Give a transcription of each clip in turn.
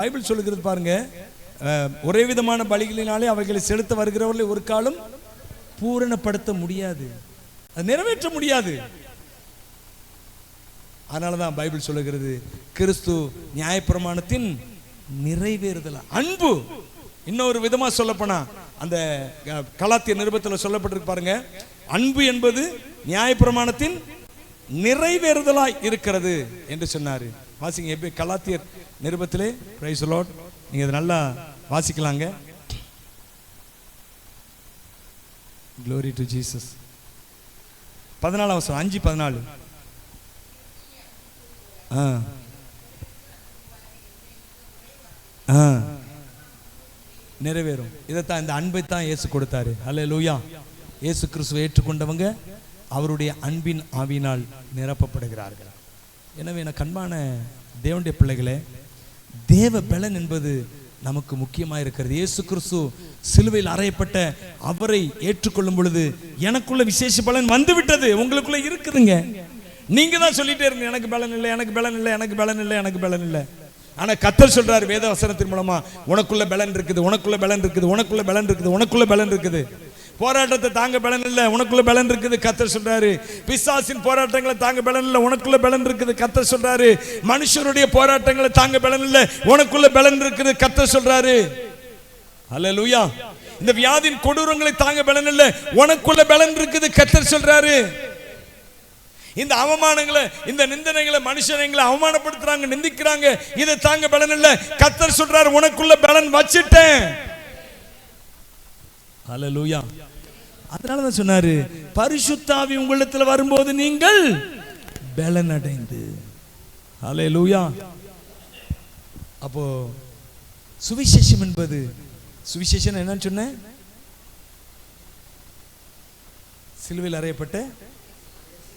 Bible சொல்லுகிறது பாருங்க. ஒரே விதமான பலிகளினாலே அவைகளை செலுத்த வருகிறவர்களை ஒரு காலம் பூரணப்படுத்த முடியாது. அது நிறைவேற்ற முடியாது. அதனால தான் பைபிள் சொல்லுகிறது கிறிஸ்து நியாயப்பிரமாணத்தின் நிறைவேறுதல் அன்பு. இன்னொரு விதமா சொல்லப்போனா அந்த கலாத்திய நிருபத்தில் சொல்லப்பட்டிருக்கு பாருங்க. அன்பு என்பது நியாயப்பிரமாணத்தின் நிறைவேறுதலாய் இருக்கிறது என்று சொன்னாரு. வாசிங்க எப்படி கலாத்தியர் நிருபத்திலே? பிரைஸ் லார்ட் நீங்க இதை நல்லா வாசிக்கலாங்க. க்ளோரி டு ஜீசஸ் பதினாலாம் வருஷம் அஞ்சு பதினாலு. ஆ. ஆ. நிறைவேறும். இதைத்தான் இந்த அன்பை தான் இயேசு கொடுத்தாரு. அல்ல லூயா இயேசு கிறிஸ்துவை ஏற்றுக்கொண்டவங்க. அவருடைய அன்பின் ஆவியினால் நிரப்பப்படுகிறார்கள். எனவே என கண்பான தேவனுடைய பிள்ளைகளே தேவ பலன் என்பது நமக்கு முக்கியமாக இருக்கிறது. இயேசு கிறிஸ்து சிலுவையில் அறையப்பட்ட அவரை ஏற்றுக்கொள்ளும் பொழுது எனக்குள்ள விசேஷ பலன் வந்து விட்டது உங்களுக்குள்ள இருக்குதுங்க. நீங்க தான் சொல்லிட்டே இருங்க எனக்கு பலன் இல்லை எனக்கு பலன் இல்லை எனக்கு பலன் இல்லை எனக்கு பலன் இல்லை. ஆனா கத்தர் சொல்றாரு வேத வசனத்தின் மூலமா உனக்குள்ள பலன் இருக்குது உனக்குள்ள பலன் இருக்குது உனக்குள்ள பலன் இருக்குது உனக்குள்ள பலன் இருக்குது. போராட்டத்தை தாங்க பலன் இல்லை உனக்குள்ள பலன் இருக்குது கத்தர் சொல்றாரு. பிசாசின் போராட்டங்களை தாங்க பலன் இல்லை உனக்குள்ள பலன் இருக்குது கத்தர் சொல்றாரு. மனுஷருடைய போராட்டங்களை தாங்க பலன் இல்லை உனக்குள்ள பலன் இருக்குது கத்தர் சொல்றாரு. அல்லேலூயா இந்த வியாதியின் கொடூரங்களை தாங்க பலன் இல்லை உனக்குள்ள பலன் இருக்குது கத்தர் சொல்றாரு. இந்த அவமானங்களை இந்த நிந்தனைகளை மனுஷனைங்களை அவமானப்படுத்துறாங்க நிந்திக்கிறாங்க. இதை தாங்க பலன் இல்லை கத்தர் சொல்றாரு உனக்குள்ள பலன் வச்சிட்டேன். ஹலலூயா அதனால தான் சொன்னாரு பரிசுத்தாவி உங்களிடத்தில் வரும்போது நீங்கள் பலன் அடைந்து ஹalleluya. அப்போ சுவிசேஷம் என்பது சுவிசேஷம் என்னன்னு சொன்னேன்? சிலுவையில் அறையப்பட்ட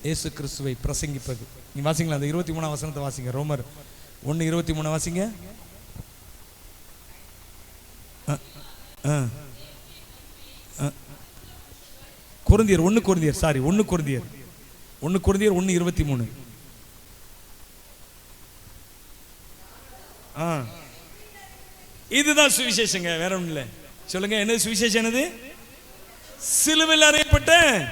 இயேசு கிறிஸ்துவை பிரசங்கிப்பது. நீ வாசிங்களா அந்த இருபத்தி மூணாம் வசனத்தை வாசிங்க. ரோமர் ஒன்று இருபத்தி மூணு வாசிங்க. ஆ ஆ குருந்தியர் ஒன்று குருந்தியர் சாரி ஒன்று குருந்தியர். ஒன்று குருந்தியர் ஒன்று இருபத்தி மூணு. ஆ. இதுதான் சுவிசேஷங்க வேற ஒன்றும் இல்லை. சொல்லுங்க என்ன சுவிசேஷம் என்னது? சிலுவையில் அறையப்பட்ட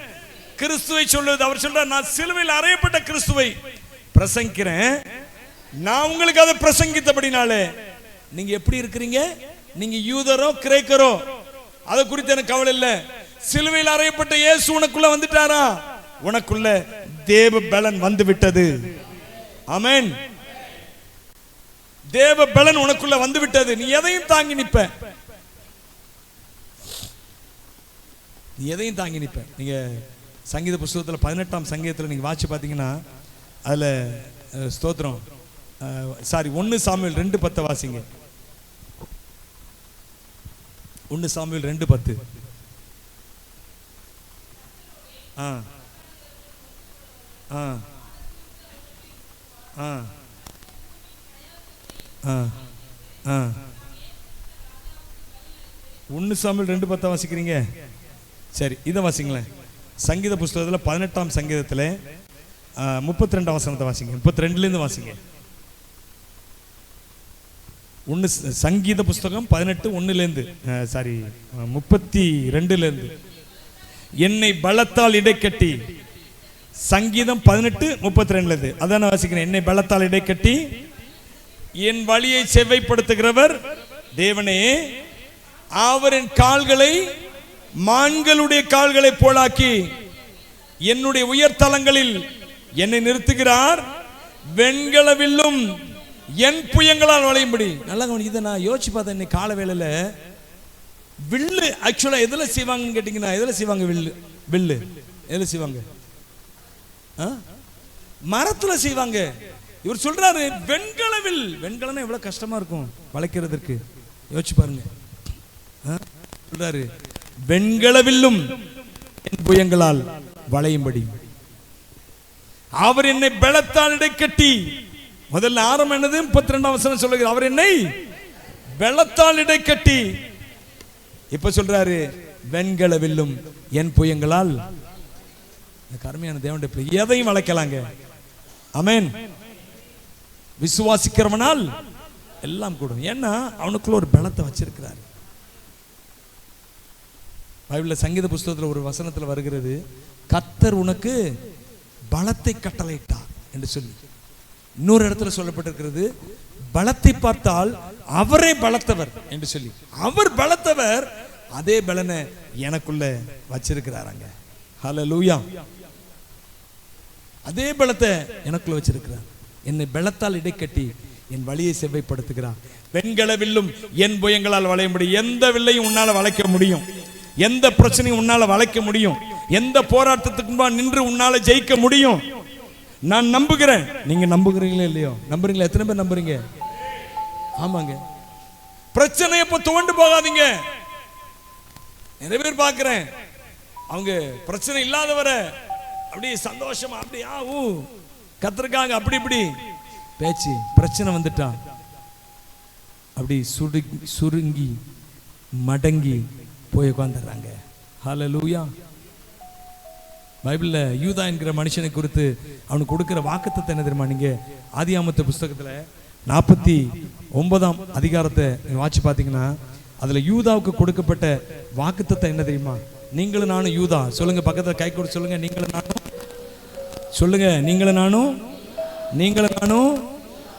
கிறிஸ்துவை சொல்லுவது. அவர் சொல்றார் நான் சிலுவையில் அறையப்பட்ட கிறிஸ்துவை பிரசங்கிக்கிறேன். நான் உங்களுக்கு அதை பிரசங்கித்தபடினாலே நீங்க எப்படி இருக்கிறீங்க? நீங்க யூதரோ கிரேக்கரோ? அதை குறித்து எனக்கு கவலை இல்லை. சிலுவையில் அறையப்பட்ட இயேசு உனக்குள்ள வந்துட்டாரா? உனக்குள்ள தேவ பலன் வந்து விட்டது அமேன் தேவ பலன் உனக்குள்ள வந்து விட்டது நீ எதையும் தாங்கி நிப்ப. நீ எதையும் தாங்கி நிற்ப நீங்க சங்கீத புஸ்தகத்தில் பதினெட்டாம் சங்கீதத்தில் நீங்க வாட்சி பார்த்தீங்கன்னா அதுல அஹ், ஸ்தோத்திரம். சாரி ஒன்று சாமியல் ரெண்டு பத்தை வாசிங்க. ஒன்று சாமியல் ரெண்டு பத்து. ஆ. ஆ. ஆ. ஆ. ஆ. ஒன்று சாமியில் ரெண்டு பத்தா வாசிக்கிறீங்க? சரி இதை வாசிங்களேன். சங்கீத புஸ்தகத்தில் பதினெட்டாம் சங்கீதத்தில் முப்பத்தி ரெண்டாம் வசனத்தை வாசிங்க. முப்பத்தி ரெண்டுலேருந்து வாசிங்க ஒன்று சங்கீத புஸ்தகம் பதினெட்டு ஒன்றுலேருந்து சாரி முப்பத்தி ரெண்டுலேருந்து. என்னை பலத்தால் இடைக்கட்டி. சங்கீதம் பதினெட்டு முப்பத்தி ரெண்டுலது அதான் நான் வாசிக்கிறேன். என்னை பலத்தால் இடைக்கட்டி. என் வழியை செவ்வைப்படுத்துகிறவர் தேவனே. அவரின் கால்களை மான்களுடைய கால்களை போலாக்கி என்னுடைய உயர்தலங்களில் என்னை நிறுத்துகிறார். வெண்கலவில்லும் என் புயங்களால் வளையும்படி. நல்லா கவனிக்கு இதை நான் யோசிச்சு பார்த்தேன். இன்னைக்கு கால வேளையில வில்லு. ஆக்சுவலாக எதில் செய்வாங்கன்னு கேட்டிங்கன்னா எதில் செய்வாங்க வில்லு? வில்லு. எதில் செய்வாங்க? மரத்தில் செய்வாங்க. இவர் சொல்றாரு வெண்கல வில். வெண்கலம்னா எவ்வளோ கஷ்டமா இருக்கும் வளைக்கிறதுக்கு. யோசிச்சு பாருங்க. சொல்றாரு வெண்கல வில்லும் என் புயங்களால் வளையும்படி. அவர் என்னை பலத்தால் இடைக்கட்டி. முதல்ல ஆரம்பம் என்னது? முப்பத்தி ரெண்டாம் வசனம் சொல்லுகிறார் அவர் என்னை பலத்தால் இடைக்கட்டி. இப்ப சொல்றாரு வெண்கலவில்லும் என் புயங்களால். கருமையான தேவன் எதையும் வளைக்கலாங்க. அமேன் விசுவாசிக்கிறவனால் எல்லாம் கூடும். ஏன்னா அவனுக்குள்ள ஒரு பலத்தை வச்சிருக்கிறாரு. பைபிளில் சங்கீத புஸ்தகத்தில் ஒரு வசனத்தில் வருகிறது கத்தர் உனக்கு பலத்தை கட்டளையிட்டார் என்று சொல்லி. இன்னொரு இடத்துல சொல்லப்பட்டிருக்கிறது பலத்தை பார்த்தால் அவரே பலத்தவர் என்று சொல்லி. அவர் பலத்தவர் அதே பலனை எனக்குள்ள வச்சிருக்கிறாராங்க. லூயா அதே பலத்தை எனக்குள்ள வச்சிருக்கிறார். என்னை பலத்தால் இடைக்கட்டி என் வழியை செவ்வைப்படுத்துகிறார். வெண்கல வில்லும் என் புயங்களால் வளைய முடியும். எந்த வில்லையும் உன்னால வளைக்க முடியும். எந்த பிரச்சனையும் உன்னால வளைக்க முடியும். எந்த போராட்டத்துக்கு நின்று உன்னால ஜெயிக்க முடியும். நான் நம்புகிறேன். நீங்க நம்புகிறீங்களா இல்லையோ? நம்புறீங்களா? எத்தனை பேர் நம்புறீங்க? ஆமாங்க. பிரச்சனை எப்ப துவண்டு போகாதீங்க. நிறைய பேர் பார்க்குறேன். அவங்க பிரச்சனை இல்லாதவரை அப்படியே சந்தோஷமா அப்படியே ஆ ஊ கத்திருக்காங்க அப்படி இப்படி. பேச்சு பிரச்சனை வந்துட்டான். அப்படி சுருங்கி சுருங்கி மடங்கி போய் உட்காந்துடுறாங்க லூயா பைபிளில் யூதா என்கிற மனுஷனை குறித்து அவனுக்கு கொடுக்கிற வாக்குத்தத்தை என்ன தெரியுமா நீங்க? ஆதியாமத்து புஸ்தகத்துல நாற்பத்தி ஒன்பதாம் அதிகாரத்தை வாட்சி பார்த்தீங்கன்னா அதுல யூதாவுக்கு கொடுக்கப்பட்ட வாக்குத்தத்தை என்ன தெரியுமா? நீங்களும் நானும் யூதா. சொல்லுங்க பக்கத்துல கை கொடுத்து சொல்லுங்க நீங்களும் நானும். சொல்லுங்க நீங்களும் நானும் நீங்களும் நானும்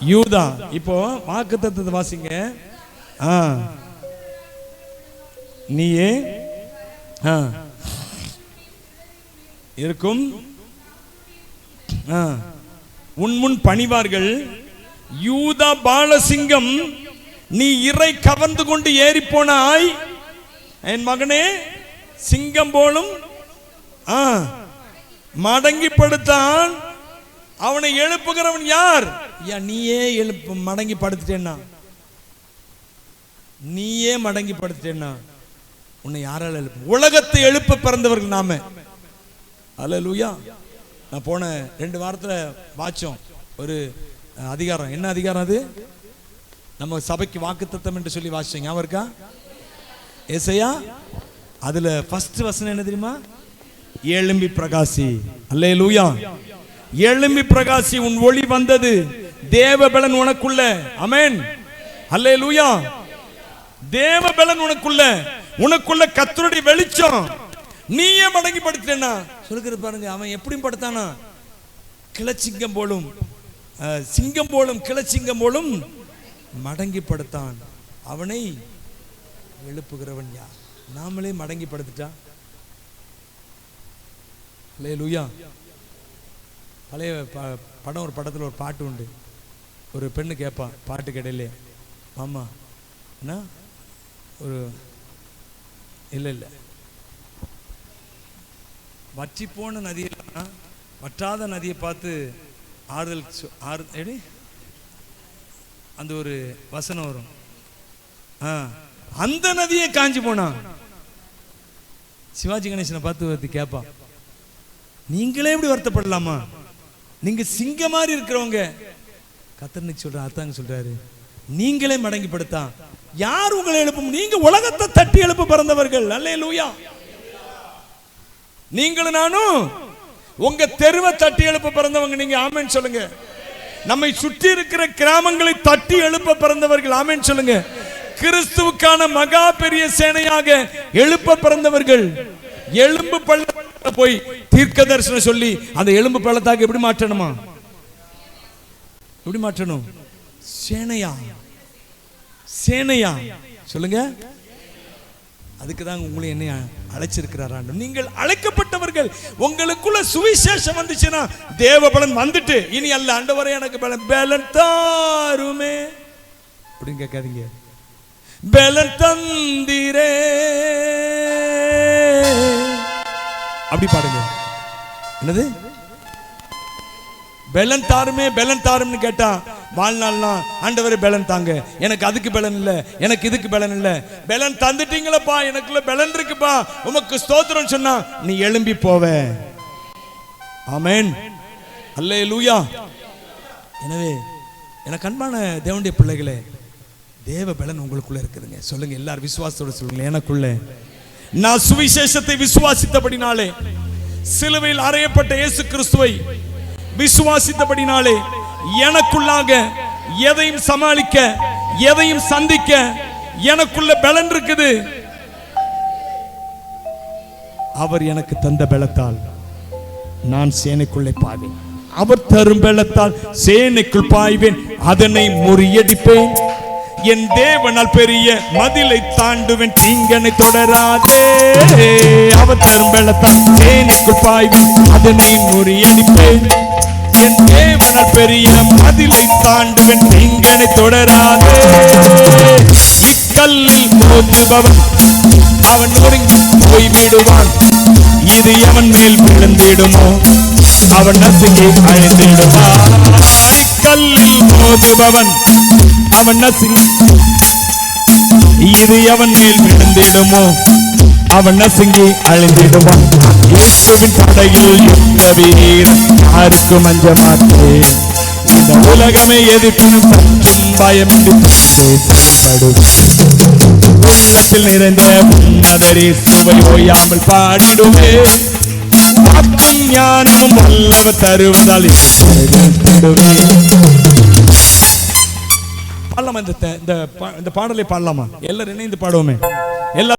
யூதா. இப்போ வாக்குத்தத்தை வாசிங்க. ஆ. நீயே ஆ. இருக்கும். உன் முன் பணிவார்கள் யூதா பாலசிங்கம் நீ இறை கவர்ந்து கொண்டு ஏறி போனாய் என் மகனே சிங்கம் போலும் மடங்கி படுத்தான் அவனை எழுப்புகிறவன் யார்? யா நீயே எழுப்பு மடங்கி படுத்துட்டேன்னா நீயே மடங்கி படுத்துட்டேன்னா உன்னை யாரால எழுப்பு? உலகத்தை எழுப்ப பிறந்தவர்கள் நாம. அல்லேலூயா. நான் போன ரெண்டு வாரத்துல வாச்சோம். ஒரு அதிகாரம். என்ன அதிகாரம் அது? நம்ம சபைக்கு வாக்குத்தத்தம் என்று சொல்லி வாசிச்சோம். ஞாபகம் இருக்கா? ஏசையா அதுல ஃபர்ஸ்ட் வசனம் என்ன தெரியுமா? எழும்பி பிரகாசி. அல்லேலூயா. எழும்பி பிரகாசி உன் ஒளி வந்தது. தேவபலன் உனக்குள்ள. அமேன் அல்லேலூயா. தேவபலன் உனக்குள்ள. உனக்குள்ள கத்தருடைய வெளிச்சம். நீயே மடங்கி படுத்தா சொல்லுகிறது பாருங்க அவன் எப்படி படுத்தானா? கிளச்சிங்கம் போலும். அஹ், சிங்கம் போலும் கிளச்சிங்கம் போலும் மடங்கி படுத்தான் அவனை எழுப்புகிறவன் யார்? நாமளே மடங்கி படுத்துட்டா லூயா பழைய ப- படம் ஒரு படத்தில் ஒரு பாட்டு உண்டு. ஒரு பெண்ணு கேட்பான் பாட்டு கிடையிலே மாமா என்ன ஒரு இல்லை இல்லை. வற்றி போன நதியெல்லாம் வற்றாத நதியை பார்த்து ஆறுதல் ஆறு எடி. அந்த ஒரு வசனம் வரும். அந்த நதியே காஞ்சி போனான் சிவாஜி கணேசனை பார்த்து ஒருத்தி கேட்பா நீங்களே இப்படி வருத்தப்படலாமா? நீங்க சிங்க மாதிரி இருக்கிறவங்க. கத்தர்னிக்கு சொல்ற அத்தாங்க சொல்றாரு. நீங்களே மடங்கி படுத்தா யார் உங்களை எழுப்பும் நீங்க உலகத்தை தட்டி எழுப்ப பிறந்தவர்கள். அல்லே லூயா நீங்களும் நானும் உங்க தெருவை தட்டி எழுப்ப பிறந்தவங்க. நீங்க ஆமென் சொல்லுங்க. நம்மை சுற்றி இருக்கிற கிராமங்களை தட்டி எழுப்ப பிறந்தவர்கள் ஆமென் சொல்லுங்க. கிறிஸ்துவுக்கான மகா பெரிய சேனையாக எழுப்ப பிறந்தவர்கள். எலும்பு பள்ளத்தாக்குல போய் தீர்க்க தரிசனம் சொல்லி அந்த எலும்பு பள்ளத்தாக்கு எப்படி மாற்றணுமா? எப்படி மாற்றணும்? சேனையா? சேனையா? சொல்லுங்க. அதுக்கு தான் உங்களை என்ன அழைச்சிருக்கிறார் ஆண்டு நீங்கள் அழைக்கப்பட்டவர்கள் உங்களுக்குள்ள சுவிசேஷம் வந்துச்சுன்னா தேவ பலன் வந்துட்டு. இனி அல்ல ஆண்டவரே எனக்கு பலன் பலன் தாருமே. அப்படின்னு கேட்காதீங்க. பலன் தந்திரே. அப்படி பாடுங்க. என்னது? பெலன் தாருமே பெலன் தாரும்னு கேட்டா வாழ்நாள்லாம் ஆண்டவர் பெலன் தாங்க. எனக்கு அதுக்கு பெலன் இல்லை எனக்கு இதுக்கு பெலன் இல்லை. பெலன் தந்துட்டீங்களப்பா எனக்குள்ள பலன் இருக்குப்பா. உமக்கு ஸ்தோத்திரம் சொன்னா நீ எழும்பி போவ. ஆமேன். அல்லே லூயா எனவே எனக்கு அன்பான தேவனுடைய பிள்ளைகளே தேவ பலன் உங்களுக்குள்ள இருக்குதுங்க. சொல்லுங்க எல்லாரும் விசுவாசத்தோட சொல்லுங்க எனக்குள்ள. நான் சுவிசேஷத்தை விசுவாசித்தபடினாலே சிலுவையில் அறையப்பட்ட இயேசு கிறிஸ்துவை விசுவாசித்தபடினாலே எனக்குள்ளாக எதையும் சமாளிக்க எதையும் சந்திக்க எனக்குள்ள பலன் இருக்குது. அவர் எனக்கு தந்த பலத்தால் நான் சேனைக்குள்ளே பாவேன். அவர் தரும் பலத்தால் சேனைக்குள் பாய்வேன். அதனை முறியடிப்பேன். என் தேவனால் பெரிய மதிலை தாண்டுவேன். தீங்கனை தொடராதே. அவர் தரும் பலத்தால் சேனைக்குள் பாய்வேன். அதனை முறியடிப்பேன். என் தேவனால் பெரிய மதிலை தாண்டுவேன். தீங்கனை தொடராதே. இக்கல்லில் மோதுபவன் அவன் ஒருங்கி போய்விடுவான். இது அவன் மேல் விழுந்திடுமோ? அவன் நசுங்கி அழிந்திடுவான் கல்லில் மோதுபவன் அவன் நசுங்கி இது அவன் மேல் விழுந்திடுமோ? அவன் நசுங்கி அழிந்திடுவான். இயேசுவின் படையில் யுத்த வீரன் யாருக்கும் அஞ்ச மாட்டேன். இந்த உலகமே எதிர்ப்பினும் பற்றும் பயமின்றி உள்ளத்தில் நிறைந்த உன்னதரே சுவை ஓயாமல் பாடிடுவே வாக்கும் ஞானமும் வல்லவர் தருவதால் பாடலாமா இந்த இந்த இந்த பாடலை பாடலாமா? எல்லாரும் இணைந்து பாடுவோமே. எல்லா